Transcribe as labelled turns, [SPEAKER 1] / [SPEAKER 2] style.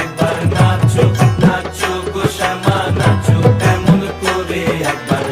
[SPEAKER 1] একবার নাচো নাচো গোসামা নাচো এমন করে একবার